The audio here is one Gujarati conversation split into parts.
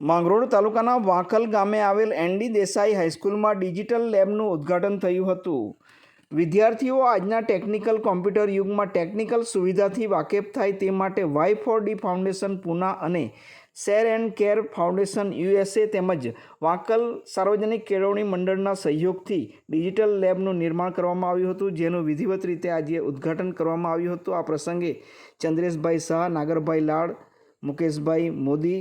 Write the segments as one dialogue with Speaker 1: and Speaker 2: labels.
Speaker 1: માંગરોળ તાલુકાના વાંકલ ગામે આવેલ એનડી દેસાઈ હાઈસ્કૂલમાં ડિજિટલ લેબનું ઉદ્ઘાટન થયું હતું. વિદ્યાર્થીઓ આજના ટેકનિકલ કોમ્પ્યુટર યુગમાં ટેકનિકલ સુવિધાથી વાકેફ થાય તે માટે Y four D foundation, Poona અને share and care foundation USA તેમજ વાંકલ સાર્વજનિક કેળવણી મંડળના સહયોગથી ડિજિટલ લેબનું નિર્માણ કરવામાં આવ્યું હતું, જેનું વિધિવત રીતે આજે ઉદ્ઘાટન કરવામાં આવ્યું હતું. આ પ્રસંગે ચંદ્રેશભાઈ શાહ, નાગરભાઈ લાડ, મુકેશભાઈ મોદી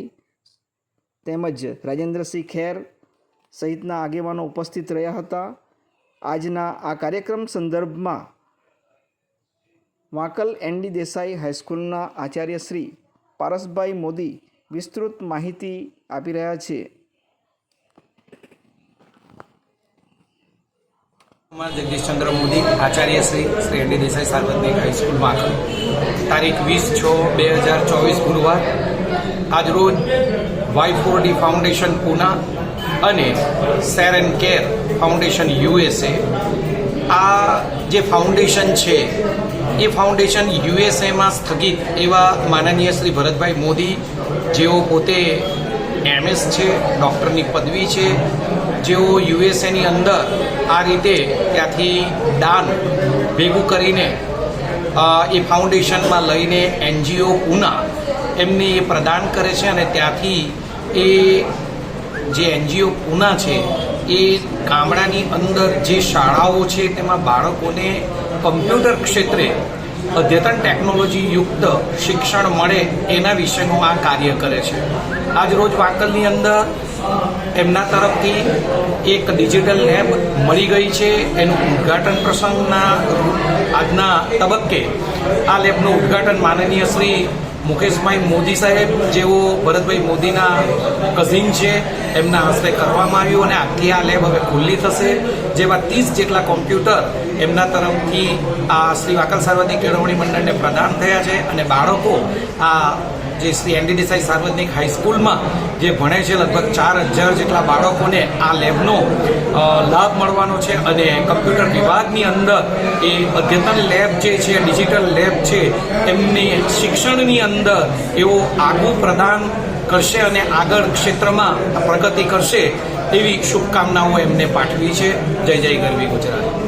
Speaker 1: તેમજ રાજેન્દ્રસિંહ ખેર સહિતના આગેવાનો ઉપસ્થિત રહ્યા હતા. આજના આ કાર્યક્રમ સંદર્ભમાં વાંકલ એનડી દેસાઈ હાઈસ્કૂલના આચાર્ય શ્રી પારસભાઈ મોદી વિસ્તૃત માહિતી આપી રહ્યા છે.
Speaker 2: કુમાર જગદીશચંદ્ર મોદી, આચાર્ય શ્રી શ્રી એનડી દેસાઈ સાર્વજનિક હાઈસ્કૂલ વાંકલ. તારીખ વીસ છ બે હજાર ચોવીસ ગુરુવાર આજરોજ Y four D foundation Poona અને share and care foundation USA આ જે ફાઉન્ડેશન છે, એ ફાઉન્ડેશન યુએસએમાં સ્થગિત એવા માનનીય શ્રી ભરતભાઈ મોદી, જેઓ પોતે એમએસ છે, ડૉક્ટરની પદવી છે, જેઓ યુએસએની અંદર આ રીતે ત્યાંથી દાન ભેગું કરીને એ ફાઉન્ડેશનમાં લઈને એનજીઓ પૂના એમને એ પ્રદાન કરે છે અને ત્યાંથી એ જે એનજીઓ પૂના છે, એ ગામડાની અંદર જે શાળાઓ છે, તેમાં બાળકોને કમ્પ્યુટર ક્ષેત્રે અદ્યતન ટેકનોલોજી યુક્ત શિક્ષણ મળે એના વિશેનું આ કાર્ય કરે છે. આજ રોજ વાંકલની અંદર એમના તરફથી એક ડિજિટલ લેબ મળી ગઈ છે, એનું ઉદ્ઘાટન પ્રસંગના આજના તબક્કે આ લેબનું ઉદ્ઘાટન માનનીય શ્રી મુકેશભાઈ મોદી સાહેબ જેઓ ભરતભાઈ મોદીના કઝિન છે, એમના હસ્તે કરવામાં આવ્યું અને આખી આ લેબ હવે ખુલ્લી થશે. જેવા ત્રીસ જેટલા કોમ્પ્યુટર એમના તરફથી આ શ્રી વાકલ સાર્વજનિક કેળવણી મંડળને પ્રદાન થયા છે અને બાળકો આ જે શ્રી એનડી દેસાઈ સાર્વજનિક હાઈસ્કૂલમાં જે ભણે છે, લગભગ ચાર હજાર જેટલા બાળકોને આ લેબનો લાભ મળવાનો છે અને કમ્પ્યુટર વિભાગની અંદર એ અદ્યતન લેબ જે છે ડિજિટલ લેબ છે, એમની શિક્ષણની અંદર એવો આગવું પ્રદાન કરશે અને આગળ ક્ષેત્રમાં પ્રગતિ કરશે એવી શુભકામનાઓ એમને પાઠવી છે. જય જય ગરવી ગુજરાત.